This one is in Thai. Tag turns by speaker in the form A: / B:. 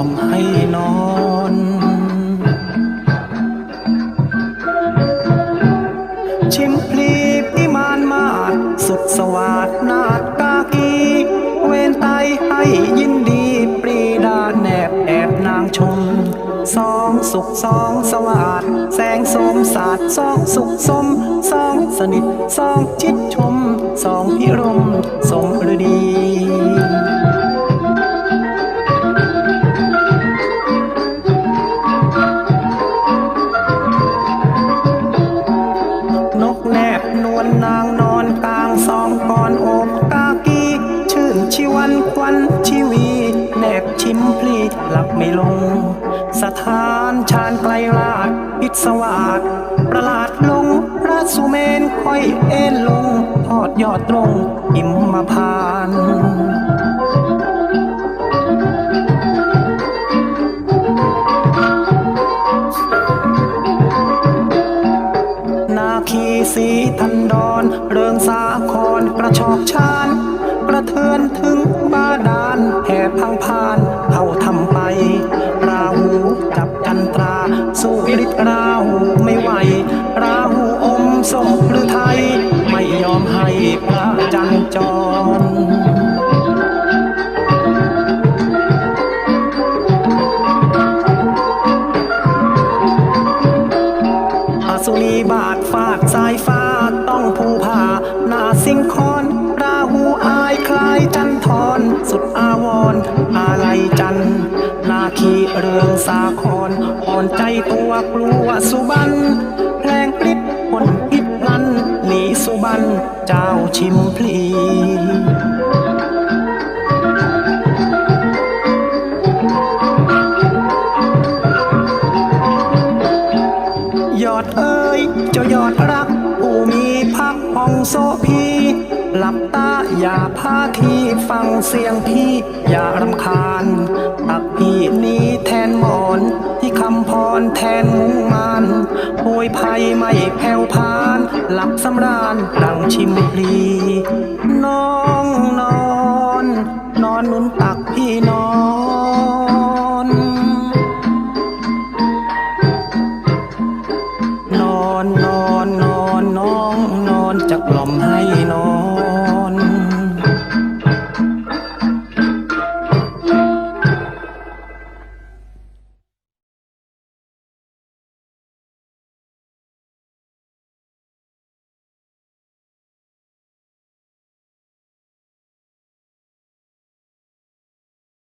A: อมให้นอนชิมพลีพิมานมาดสุดสวัสดนาดกากีเวนไตให้ยินดีปรีดาแนบแอบนางชมสองสุขสองสวัสดแสงสมศาสตร์สองสุขสมสองสนิทสองชิดชมสองพิรมสมฤดี ชีวันควันชีวีแนบชิมพลีหลับไม่ลง สถานชาญไกลลาดพิศวาสประหลาดลงพระสุเมนค่อยเอ็นลงทอดยอดตรงอิ่มมาพานนาคีสีทันดอน เริงสาครกระชอกชาน กระเทือนถึงบาดาลแผ่พังพานเข้าทำไป ราหูจับจันตรา สู้ฤทธิ์ราหูไม่ไหว ราหูอมสมหรือไทย ไม่ยอมให้พระจันจรอสุรีบาทฟาดสายฟ้าต้องผูผ่าหน้าสิงคอนาหูอายคลายจันทรสุดอาวรณ์อาลัยจันต์นาคีเรืองสาครอ่อนใจตัวกลัวสุบันแพลงปลิดผลพิษนั้นหนีสุบันเจ้าชิมพลียอดเอ้ยเจ้ายอดรักผู้มีพักผ่องโซพีับตา อย่าพาทีฟังเสียงพี่ อย่ารำคาญ ตักพี่นี้แทนหมอน ที่คำพรแทนมุ้งมันโวยภัยไม่แผ่วพาน หลับสำราญดังชิมพลีน้องนอน นอนนุ่นตักพี่นอนนอนนอนนอนน้องนอนจะกล่อมให้